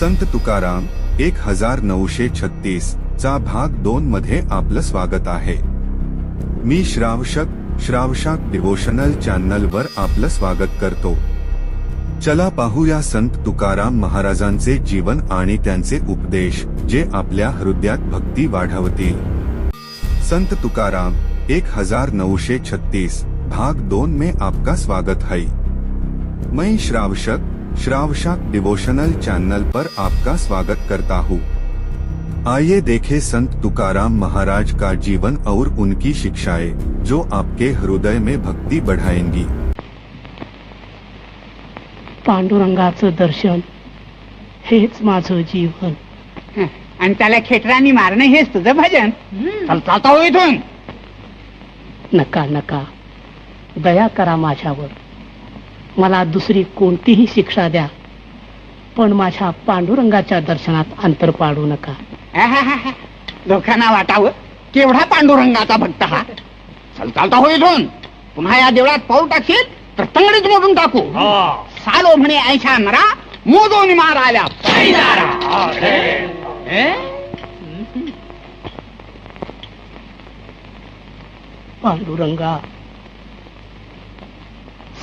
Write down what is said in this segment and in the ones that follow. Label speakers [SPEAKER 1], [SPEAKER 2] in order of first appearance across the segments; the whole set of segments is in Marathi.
[SPEAKER 1] संत तुकाराम एक हजार नऊशे छत्तीस चा भाग दोन मध्ये आपलं स्वागत आहे. मी श्रावशक श्रावशाक डिवोशनल चॅनल वर आपलं स्वागत करतो. चला पाहूया संत तुकाराम महाराजांचे जीवन आणि त्यांचे उपदेश जे आपल्या हृदयात भक्ती वाढवतील. संत तुकाराम एक हजार नऊशे छत्तीस भाग दोन में आपका स्वागत है. मैं श्रावशक श्रावशाक डिवोशनल चैनल पर आपका स्वागत करता हूँ। आइए देखें संत तुकाराम महाराज का जीवन और उनकी शिक्षाएं जो आपके हृदय में भक्ति बढ़ाएंगी।
[SPEAKER 2] पांडुरंगाचं दर्शन हेच माझं जीवन।
[SPEAKER 3] आणि त्याला खेटरानी मारणं हेच तुझं भजन? चल चालता हो इथून.
[SPEAKER 2] नका नका. दया करा माझ्यावर. मला दुसरी कोणतीही शिक्षा द्या. पण माझ्या पांडुरंगाच्या दर्शनात अंतर पाडू नका.
[SPEAKER 3] आहाहाहा. लोकांना वाटावं केवढा पांडुरंगाचा भक्त हा. चल चालता हो इथून. पुन्हा या देवळात पाऊल टाकशील तर तंगडीच मोडून टाकू. सालो म्हणे ऐशा नरा मोदोनी मार आल्या पायदारा. हे?
[SPEAKER 2] पांडुरंगा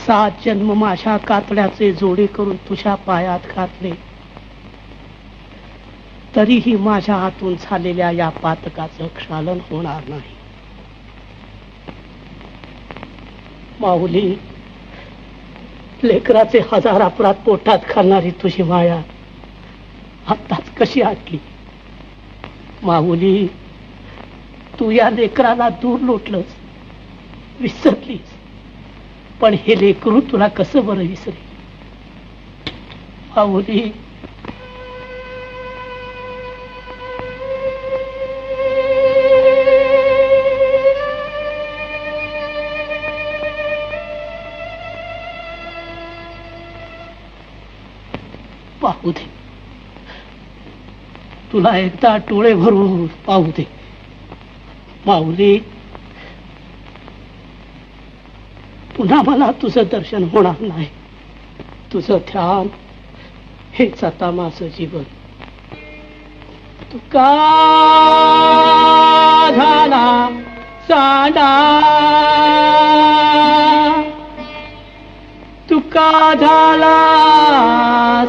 [SPEAKER 2] सात जन्म माझ्या कातड्याचे जोडे करून तुझ्या पायात घातले. तरीही माझ्या हातून झालेल्या या पातकाचं क्षालन होणार नाही. माऊली लेकराचे हजार अपराध पोटात खालणारी तुझी माया आत्ताच कशी आटली? माऊली तू या लेकराला दूर लोटलंस विसरलीस. पण हे लेकरू तुला कसं बरं विसरे माऊली. पाहू दे. तुला एकदा डोळे भरून पाहू दे. माऊली. पुन्हा मला तुझं दर्शन होणार नाही. तुझं ध्यान हेच आता माझं जीवन. तुका झाला साडा? तुका झाला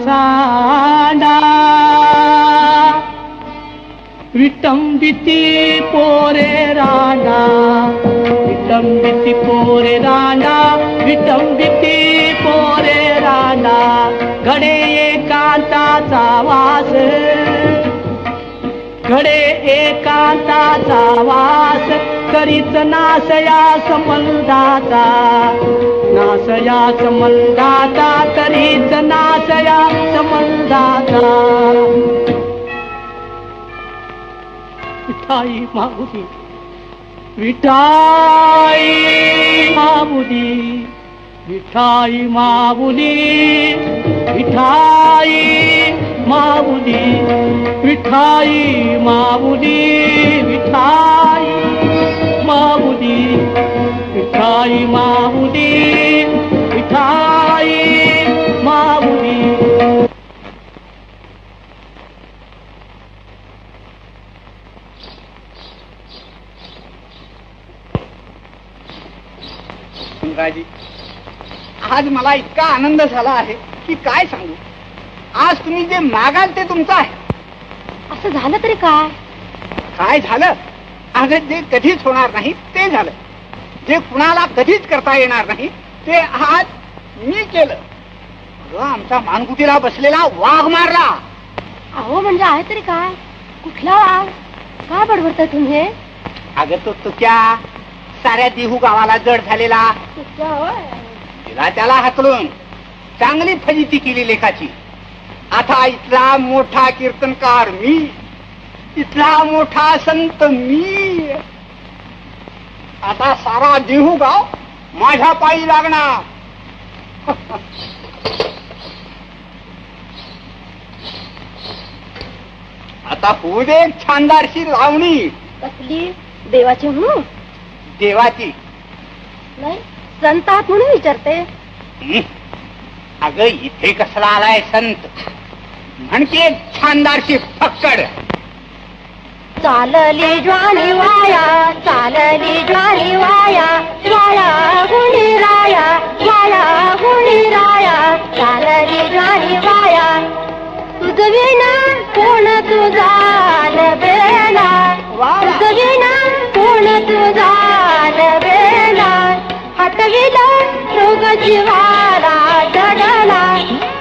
[SPEAKER 2] साडा? विटंबिती पोरे राडा विटंबिती पोरे रांडा विटंबिती पोरे राणा घडे एकांताचा वास. घडे एकांताचा वास करीत नासया संबंधाचा नासया संबंधाचा करीत नासया संबंधाचा विठाई माऊली विठाई माऊली विठाई माऊली विठाई माऊली विठाई माऊली विठाई माऊली विठाई माऊली
[SPEAKER 3] गंगाजी आज मला इतका आनंद झाला आहे की काय सांगू? आज तुम्ही जे मागाल ते तुमचं आहे.
[SPEAKER 4] असं झालं तरी काय?
[SPEAKER 3] काय झालं? अगं जे कधीच होणार नाही ते झालं. जे कुणाला कधीच करता येणार नाही ते आज मी केलं. आमचा मानगुटीला बसलेला वाघ मारला.
[SPEAKER 4] अहो म्हणजे आहे तरी काय? कुठला वाघ? काय बडबडताय तुम्ही?
[SPEAKER 3] अगं तो तुक्या. साऱ्या देहू गावाला जड झालेला. तिला त्याला हाकलून चांगली फजिती केली लेखाची. आता इथला मोठा कीर्तनकार मी. इथला मोठा संत मी. आता सारा देहू गाव माझ्या पायी लागणार. आता होऊ दे एक छानदारशी लावणी.
[SPEAKER 4] कसली? देवाची म्हणून
[SPEAKER 3] देवाची.
[SPEAKER 4] नाही संत आहात म्हणून विचारते.
[SPEAKER 3] हं? अगं इथे कसला आलाय संत? एक छानदारशी फक्कड.
[SPEAKER 4] चालली ज्वाली वाया चालली ज्वाली वाया वाया गुणी राया वाया गुणी राया चालली ज्वाली वाया. तुझ विना कोण तुझा बेला तुझ विना कोण तुझा बेला हटविला रोग जीवाला डडला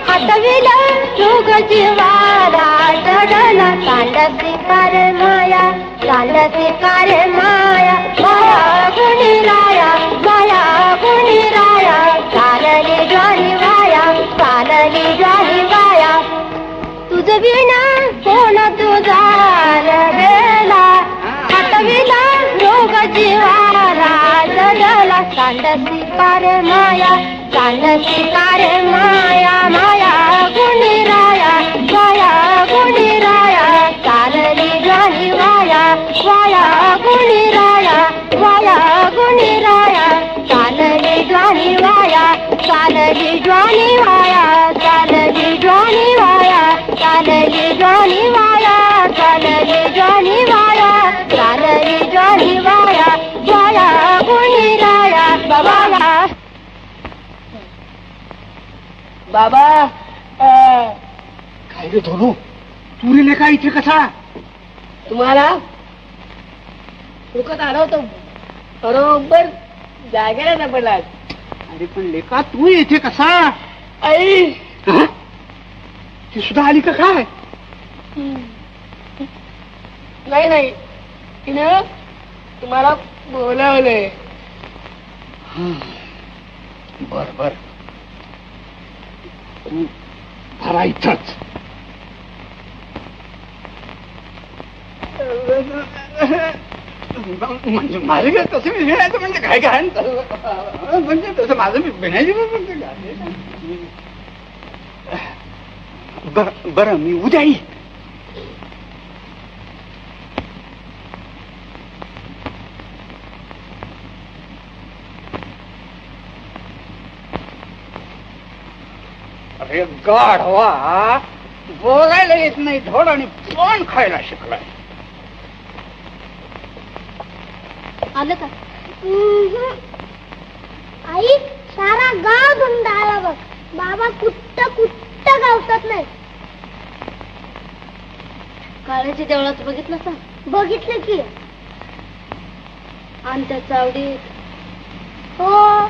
[SPEAKER 4] हटविला रोग जीवाला डडला चांडसी कार माया चांडसी कार माया. गुणी जगला सांडसी कार माया बाबा
[SPEAKER 3] काय रे धोनू? तुरीने का इथे कसा
[SPEAKER 5] तुम्हाला दुखत आलं होतं. बरोबर जागेला सापडला
[SPEAKER 3] अरे पण लेका तू इथे कसा?
[SPEAKER 5] आई!
[SPEAKER 3] हं? ती सुद्धा आली का काय?
[SPEAKER 5] नाही नाही. तिनं तुम्हाला बोलावलंय.
[SPEAKER 3] बर बर. करून भरायचंच म्हणजे माझं काय तसं मी लिहायचं म्हणजे काय काय म्हणजे तसं माझं मी भिणायचं म्हणजे काय? बर बरं मी उद्या येईल अरे गाढवा बोलायला येत नाही धड आणि पण खायला शिकलाय.
[SPEAKER 4] आलं का? आई सारा गाव धुंद आला बघ. बाबा कुट्ट कुट्ट गावतात नाही. काळ्याच्या देवळात बघितलं का? बघितलं की. आणि त्या चावडीत हो.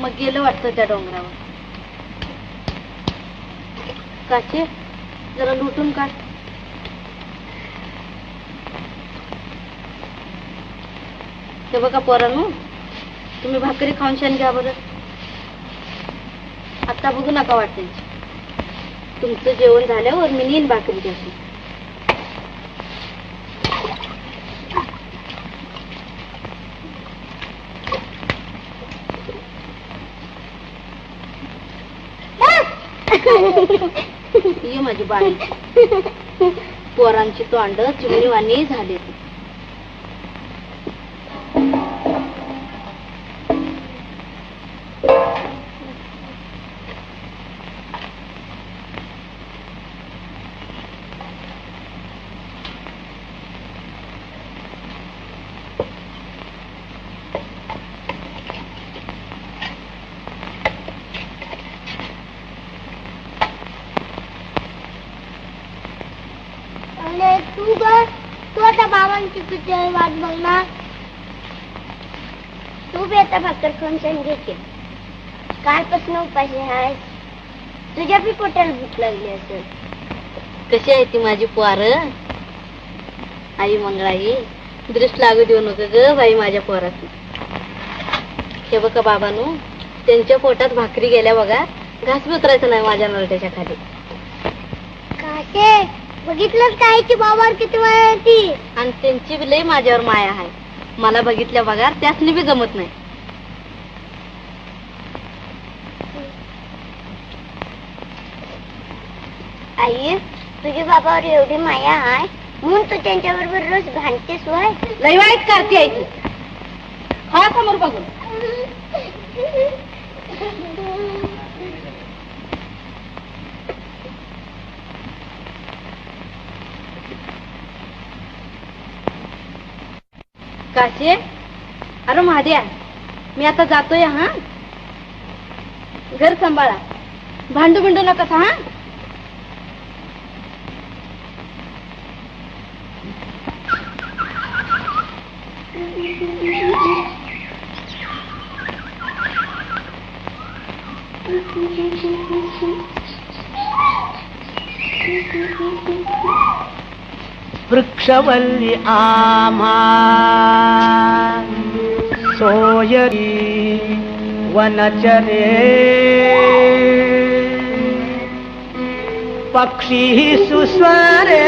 [SPEAKER 4] मग गेलं वाटतं त्या डोंगरावर. काचे जरा लुटून काढ. ते बघा पोरांनो तुम्ही भाकरी खाऊन शान घ्या बरं. आता बघू नका वाटते तुमचं जेवण झाल्यावर मी नेईन भाकरी त्याची ये माझी बाळी पोरांची तोंड चिमणीवाणी झाले
[SPEAKER 6] आणि तू ग तू आता बाबांची तुझी वाट बघणार तू बी आता भाकर खाऊन घ्यायची कालपासून उपाशी आहेस तुझ्या बी पोटाला भूक लागली असेल
[SPEAKER 4] कशी आहे ती माझी पोर आई मंगळाई दृष्ट लागू देऊ नको ग बाई माझ्या पोराची हे बघा बाबानू त्यांच्या पोटात भाकरी गेल्या बघा घास उतरायचं नाही माझ्या नरट्याच्या खाली
[SPEAKER 6] काशे बघितलं काय की बाबावर किती वेळ ती?
[SPEAKER 4] आणि त्यांची बी लई माझ्यावर माया आहे. मला बघितल्या बघा त्यासनी बी जमत नाही.
[SPEAKER 6] आई तुझ्या बाबावर एवढी माया आहे म्हणून तू त्यांच्या बरोबर रोज भांडतेस वय?
[SPEAKER 4] लई वाईट करते आहे ती. हा समोर बघून. काचे अरे महाद्या मी आता जातोय हा? घर सांभाळा. भांडू बिंडू नका हा?
[SPEAKER 5] वृक्षवल्ली आम्हा सोयरी वनचरे पक्षी सुस्वरे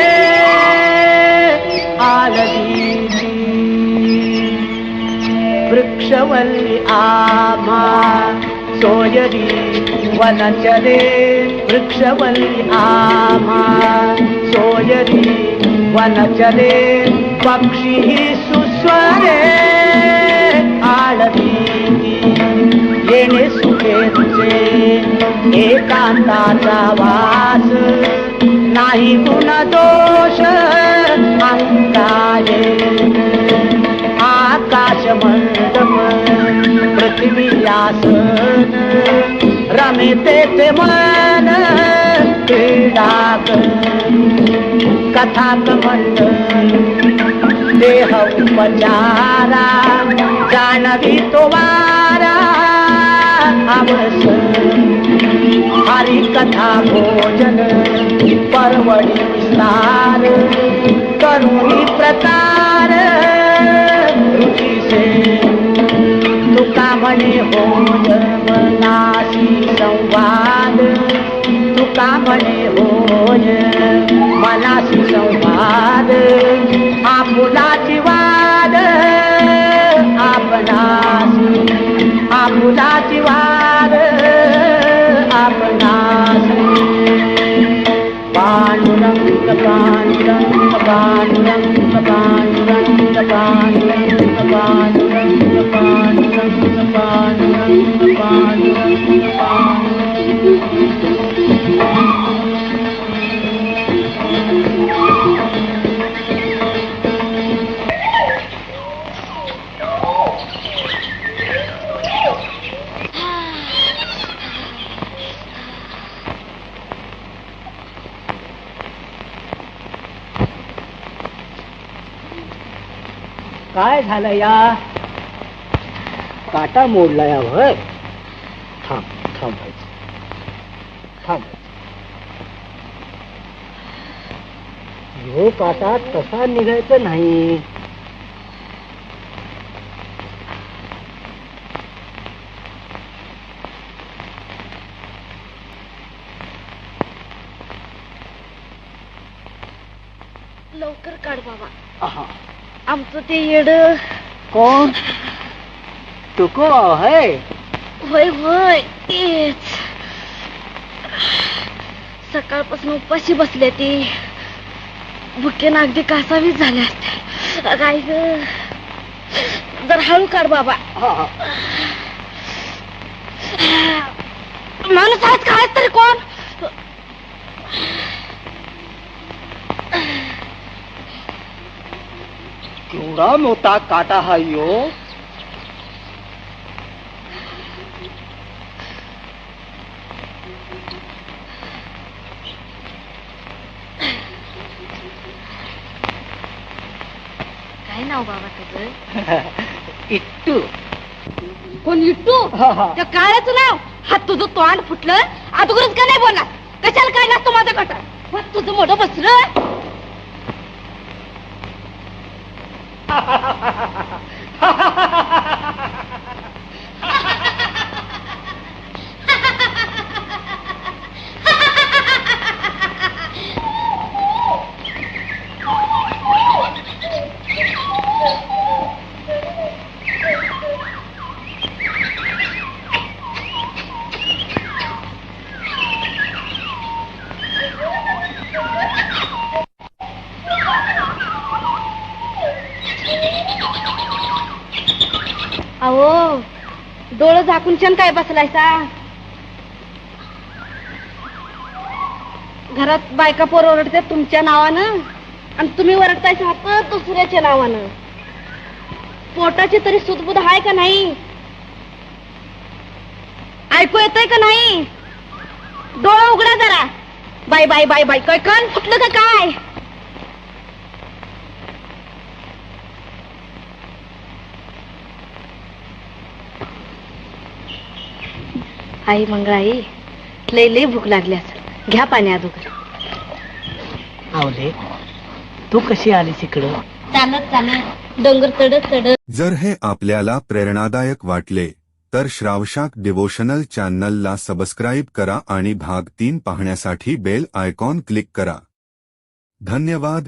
[SPEAKER 5] आलदी वृक्षवल्ली आमा सोयरी वनचरे वृक्षवल्ली आमा सोयरी वनचरे पक्षी सुस्वरे आळती येणे सुखे तुझे एकांताचा वास. नाही गुण दोष अंगाये आकाश मंडप पृथ्वी आसन. रमे ते मन कथात कथा देह उपचारा जाणवी तो वारा आवस हरी कथा भोजन परवडी विस्तार करुणी प्रकार रुचीसे तुका म्हणे हो जन्मनाशी संवाद तुका म्हणे होय काय झालं या? काटा मोडला या भय थांब. थांबायचं थांब. ह्यो काटा तसा निघायचा नाही.
[SPEAKER 4] लवकर काढ बाबा.
[SPEAKER 5] आहा.
[SPEAKER 4] आमचं ते येड.
[SPEAKER 5] कोण? तुको है?
[SPEAKER 4] होय होय तेच. सकाळपासून उपाशी बसले ती. भुकेन अगदी कासावीस झाल्या काय ग. जर हळू काढ बाबा. माणूस आहेत काय तरी कोण?
[SPEAKER 5] केवढा मोठा काटा हा यो.
[SPEAKER 4] काय नाव बाबा तुझं?
[SPEAKER 5] इट्टू.
[SPEAKER 4] कोण इट्टू? त्या काळ्याचं नाव हा तुझं तोंड फुटलं? अगोदरच का नाही बोलला? कशाला काय नसतो माझं गट तुझं मोठं बसलं? ha ha ha ha अहो डोळं झाकून छान काय बसलायसा? घरात बायका पोर ओरडते तुमच्या नावानं आणि तुम्ही ओरडतायसा फक्त दुसऱ्याच्या नावानं. पोटाची तरी सुदबुद आहे का नाही? ऐकू येतंय का नाही? डोळा उघडा जरा. बाय बाय बाय बाय काय कान फुटलं का काय? आई मंगळाई लय लय भूक लागली असेल घ्या पाणी अगोदर.
[SPEAKER 5] आवले तू कशी आलीस इकडं?
[SPEAKER 4] चालत चालत. डोंगर चढत चढत.
[SPEAKER 1] जर हे आपल्याला प्रेरणादायक वाटले तर श्रावशाक डिवोशनल चॅनलला सबस्क्राईब करा आणि भाग तीन पाहण्यासाठी बेल आयकॉन क्लिक करा. धन्यवाद.